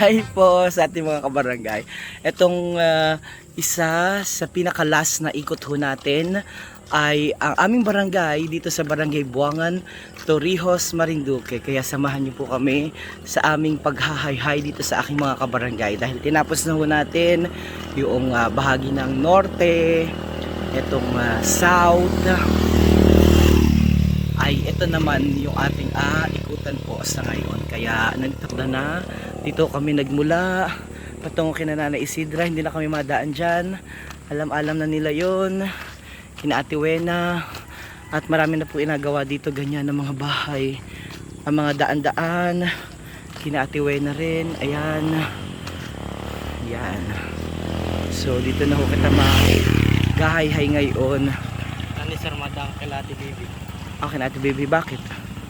Hi po sa ating mga kabarangay. Itong ah, isa sa pinaka-last na ikot ho natin ay ang aming barangay dito sa Barangay Buangan, Torrijos, Marinduque. Kaya samahan niyo po kami sa aming paghahayhay dito sa aking mga kabarangay. Dahil tinapos na ho natin yung ah, bahagi ng norte, itong ah, south, ay ito naman yung ating ah, ikutan po sa ngayon. Kaya nandito na. Dito kami nagmula. Patungo kina Nanay Isidra. Hindi na kami madaan dyan. Alam-alam na nila yon Kina Ate Wena. At marami na po inagawa dito ganyan ng mga bahay. Ang mga daan-daan. Kina Ate Wena rin. Ayan. Yan. So dito na ho kita magahay-hay ngayon. Ani sir madang kelati baby. Okay na Ate Baby, bakit?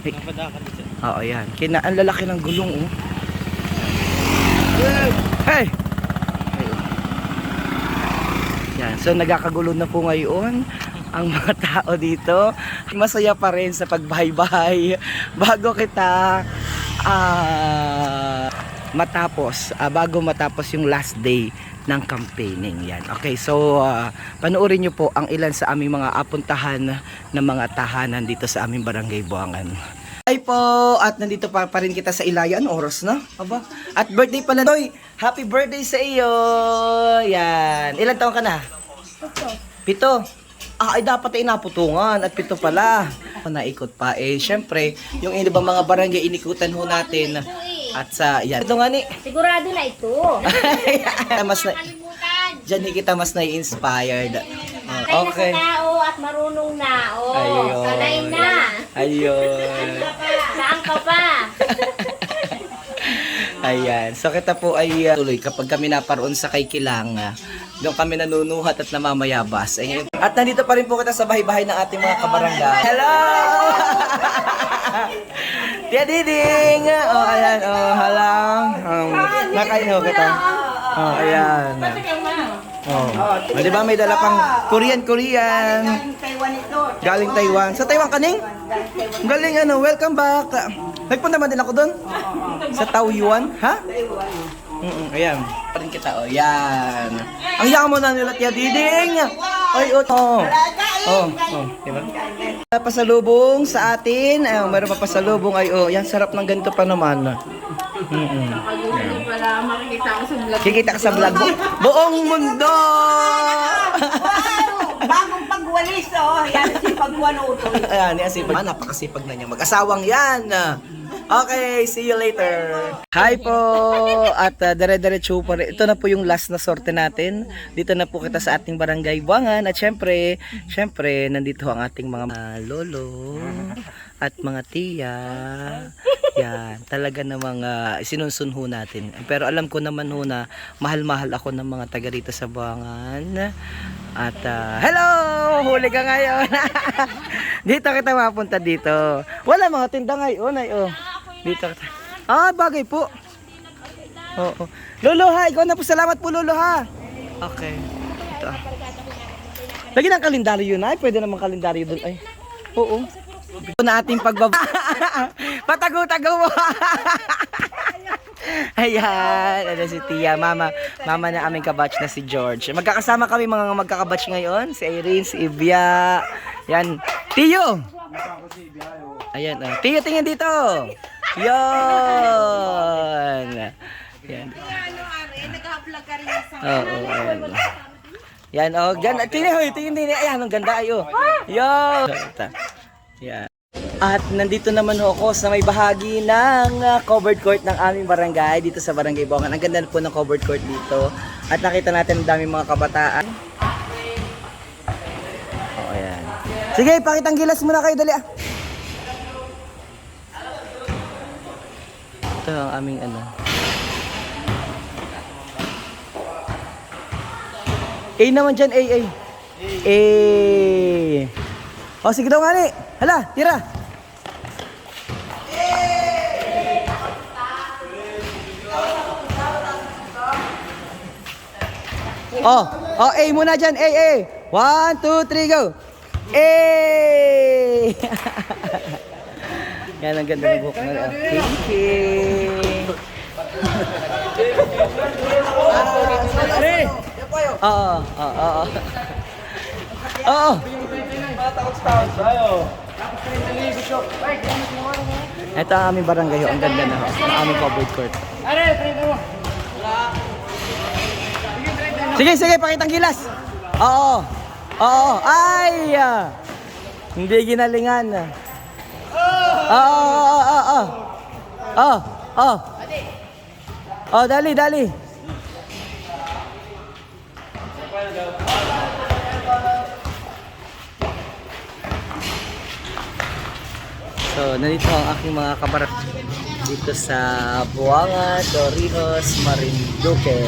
Hey. Napada ka dito. Oo, yan. Kina, ang lalaki ng gulong, oh. Hey! Yan. So, nagkakagulo na po ngayon ang mga tao dito. Masaya pa rin sa pagbahay-bahay bago kita ah matapos, ah, bago matapos yung last day ng campaigning yan. Okay, so ah, panoorin nyo po ang ilan sa aming mga apuntahan ng mga tahanan dito sa aming barangay Buangan. Ay po, at nandito pa, pa rin kita sa Ilayan, oras na. Aba. At birthday pala, Doy. Happy birthday sa iyo. Yan. Ilan taon ka na? Pito. Ah, ay dapat ay naputungan at pito pala. Naikot pa. Eh, syempre, yung iba mga barangay inikutan ho natin. At sa, yan. Ito nga ni. Sigurado na ito. mas na, ni kita mas Oh, okay. nasa tao at marunong na. Oh, sanay na. Ayun. Saan ka pa? Ayan. So kita po ay uh, tuloy kapag kami naparoon sa kay Kilang, uh, doon kami nanunuhat at namamayabas. Ay, ngayon- At nandito pa rin po kita sa bahay-bahay ng ating mga kabarangay. Hello! Tia Diding! Oh, ayan. Oh, halang. Um, nakaino kita. Oh, ayan. Oh. oh. di ba may dala pang Korean Korean? Galing Taiwan. Sa Taiwan kaning? Galing ano, welcome back. Nagpunta man din ako doon. Sa Taoyuan, ha? Mm ayan. Parin kita, oh. Yan. Ang yamo na nila, Tia Diding. Ay, oh. Oh, oh. oh. Diba? Pasalubong sa atin. Ay, meron pa pasalubong. Ay, oh. Yan, sarap ng ganito pa naman. Mm -mm. Makikita ko sa vlog. Kikita ka sa vlog mo. Buong mundo! Bagong pagwalis, oh. Yan si pagwanuto. Ayan, yan si ah, napakasipag na niya. Mag-asawang yan. Okay, see you later. Hi po! At uh, dire-diretso pa rin. Ito na po yung last na sorte natin. Dito na po kita sa ating barangay Buangan. At syempre, syempre, nandito ang ating mga uh, lolo at mga tiya. Yan, talaga namang uh, sinunsunho natin. Pero alam ko naman ho na mahal-mahal ako ng mga taga rito sa Buangan. At uh, hello! Huli ka ngayon. dito kita mapunta dito. Wala mga tinda ngayon ay oh. Dito kita. Ah, bagay po. Oo. Lolo ha, ikaw na po salamat po Lolo ha. Okay. Ito. Lagi ng kalendaryo na, ay pwede naman kalendaryo doon ay. Oo. Ito na ating pagbaba. Patago-tago mo. Ayan, ano si Tia, mama, mama na aming kabatch na si George. Magkakasama kami mga magkakabatch ngayon, si Irene, si Ivia. Yan, Tiyo. Ayan, uh, Tiyo, tingin dito. Yan. Yan. Oo, oh, ayan. Yan, oh, gan, tingin, hoy, tingin, tingin, ayan, ang ganda, ayo. Yo. Yan. At nandito naman ho ako sa may bahagi ng uh, covered court ng aming barangay dito sa Barangay Bongan. Ang ganda po ng covered court dito. At nakita natin ang daming mga kabataan. Oh, ayan. Sige, pakitang gilas muna kayo dali ah. Ito ang aming ano. A naman dyan, A, A. A. O, sige daw nga ni. Hala, tira. Oh, oh, A muna dyan, A, A. One, two, three, go. A! Yan ang ganda ng buhok na. Thank you. Oo, oo, oo. Oo. Ito ang aming barangay. Ang ganda na. Ang aming covered court. Sige, sige, pakitang gilas. Oo. Oo. Ay! Hindi ginalingan. Oo, oo, oo, oo. Oo, oo. Dali, dali. So, nandito ang aking mga kabarat dito sa Buanga, Dorinos, Marinduque.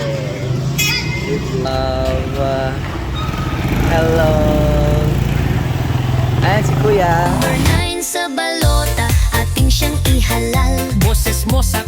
Love. uh, hello. Ayan si Kuya. Number 9 sa balota, ating siyang ihalal Boses mo sa